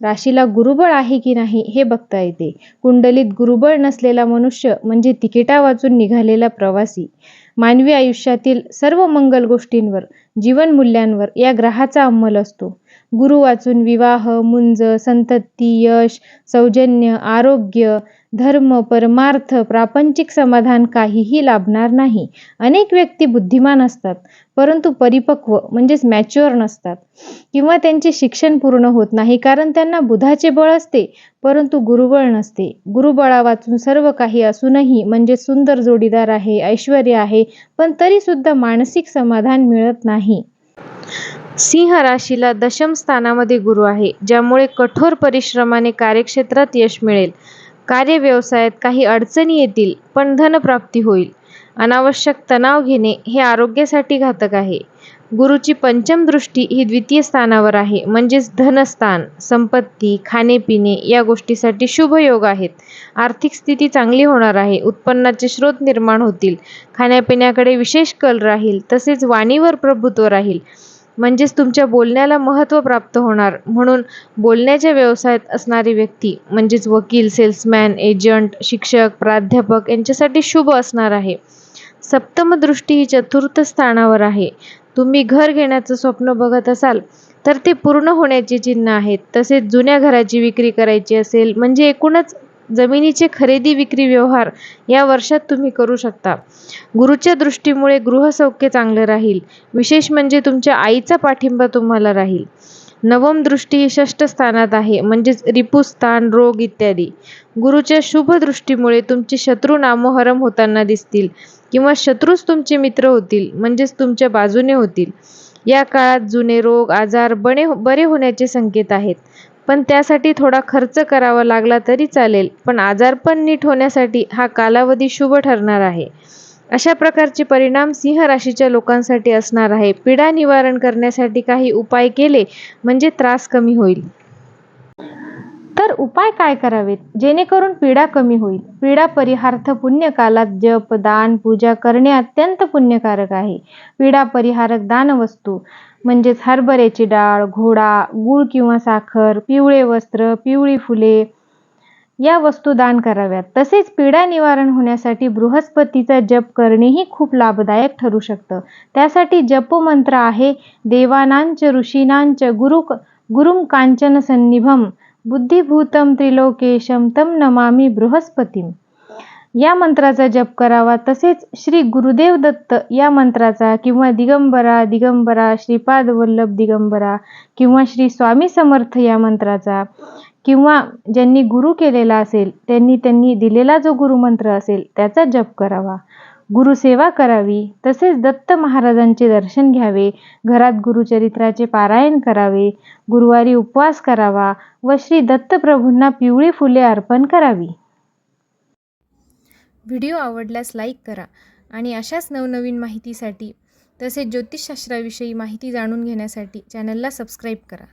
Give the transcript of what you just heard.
राशीला गुरुबळ आहे की नाही हे बघता येते. कुंडलीत गुरुबळ नसलेला मनुष्य म्हणजे तिकिटा वाचून निघालेला प्रवासी. मानवी आयुष्यातील सर्व मंगल गोष्टींवर जीवनमूल्यांवर या ग्रहाचा अंमल असतो. गुरु वाचून विवाह मुंज संतती यश सौजन्य आरोग्य धर्म परमार्थ प्रापंचिक समाधान काहीही लाभणार नाही. अनेक व्यक्ती बुद्धिमान असतात परंतु परिपक्व म्हणजेच मॅच्युअर नसतात. किंवा त्यांचे शिक्षण पूर्ण होत नाही कारण त्यांना बुधाचे बळ असते परंतु गुरुबळ नसते. गुरुबळा वाचून सर्व काही असूनही म्हणजे सुंदर जोडीदार आहे ऐश्वर आहे पण तरी सुद्धा मानसिक समाधान मिळत नाही. सिंह राशीला दशम स्थानामध्ये गुरु आहे ज्यामुळे कठोर परिश्रमाने कार्यक्षेत्रात यश मिळेल. कार्यव्यवसायात काही अडचणी येतील पण धनप्राप्ती होईल. अनावश्यक तणाव घेणे हे आरोग्यासाठी घातक आहे. गुरुची पंचम दृष्टी ही द्वितीय स्थानावर आहे म्हणजेच धनस्थान संपत्ती खाणेपिणे या गोष्टीसाठी शुभ योग आहेत. आर्थिक स्थिती चांगली होणार आहे उत्पन्नाचे स्रोत निर्माण होतील खाण्यापिण्याकडे विशेष कल राहील तसेच वाणीवर प्रभुत्व राहील. म्हणजेच तुमच्या बोलण्याला महत्त्व प्राप्त होणार. म्हणून बोलण्याच्या व्यवसायात असणारी व्यक्ती म्हणजेच वकील सेल्समॅन एजंट शिक्षक प्राध्यापक यांच्यासाठी शुभ असणार आहे. सप्तमदृष्टी ही चतुर्थ स्थानावर आहे. तुम्ही घर घेण्याचं स्वप्न बघत असाल तर ते पूर्ण होण्याची चिन्ह आहेत. तसेच जुन्या घराची विक्री करायची असेल म्हणजे एकूणच जमिनीचे खरेदी विक्री व्यवहार या वर्षात तुम्ही करू शकता. गुरुच्या दृष्टीमुळे गृहसौख्य चांगलं राहील. विशेष म्हणजे तुमच्या आईचा पाठिंबा तुम्हाला राहील. नवम दृष्टी ही षष्ठ स्थानात आहे म्हणजेच रिपुस्थान रोग इत्यादी. गुरुच्या शुभ दृष्टीमुळे तुमचे शत्रू नामोहरम होताना दिसतील किंवा शत्रूच तुमचे मित्र होतील म्हणजेच तुमच्या बाजूने होतील. या काळात जुने रोग आजार बने बरे होण्याचे संकेत आहेत. पण त्यासाठी थोडा खर्च करावा लागला तरी चालेल पण आजारपण नीट होण्यासाठी हा कालावधी शुभ ठरणार आहे. अशा प्रकारचे परिणाम सिंह राशीच्या लोकांसाठी असणार आहे. पीडा निवारण करण्यासाठी काही उपाय केले म्हणजे त्रास कमी होईल. तर उपाय काय करावेत? जेणेकरून पीडा कमी होईल. पीडा परिहार्थ पुण्यकालात जप दान पूजा करणे अत्यंत पुण्यकारक आहे. पीडा परिहारक दानवस्तू म्हणजेच हरभऱ्याची डाळ घोडा गूळ किंवा साखर पिवळे वस्त्र पिवळी फुले या वस्तू दान कराव्यात. तसेच पीडा निवारण होण्यासाठी बृहस्पतीचा जप करणेही खूप लाभदायक ठरू शकतं. त्यासाठी जपमंत्र आहे देवानांच ऋषीनांच गुरु गुरुम कांचन सन्निभम बुद्धिभूतम त्रिलोकेशम तम नमामी बृहस्पतीम. या मंत्राचा जप करावा तसेच श्री गुरुदेव दत्त या मंत्राचा किंवा दिगंबरा दिगंबरा श्रीपाद वल्लभ दिगंबरा किंवा श्री स्वामी समर्थ या मंत्राचा किंवा ज्यांनी गुरु केलेला असेल त्यांनी त्यांनी दिलेला जो गुरुमंत्र असेल त्याचा जप करावा. गुरुसेवा करावी. तसेच दत्त महाराजांचे दर्शन घ्यावे. घरात गुरुचरित्राचे पारायण करावे. गुरुवारी उपवास करावा व श्री दत्तप्रभूंना पिवळी फुले अर्पण करावी. व्हिडिओ आवडल्यास लाईक करा आणि अशाच नवनवीन माहितीसाठी तसेच ज्योतिषशास्त्राविषयी माहिती जाणून घेण्यासाठी चॅनलला सबस्क्राईब करा.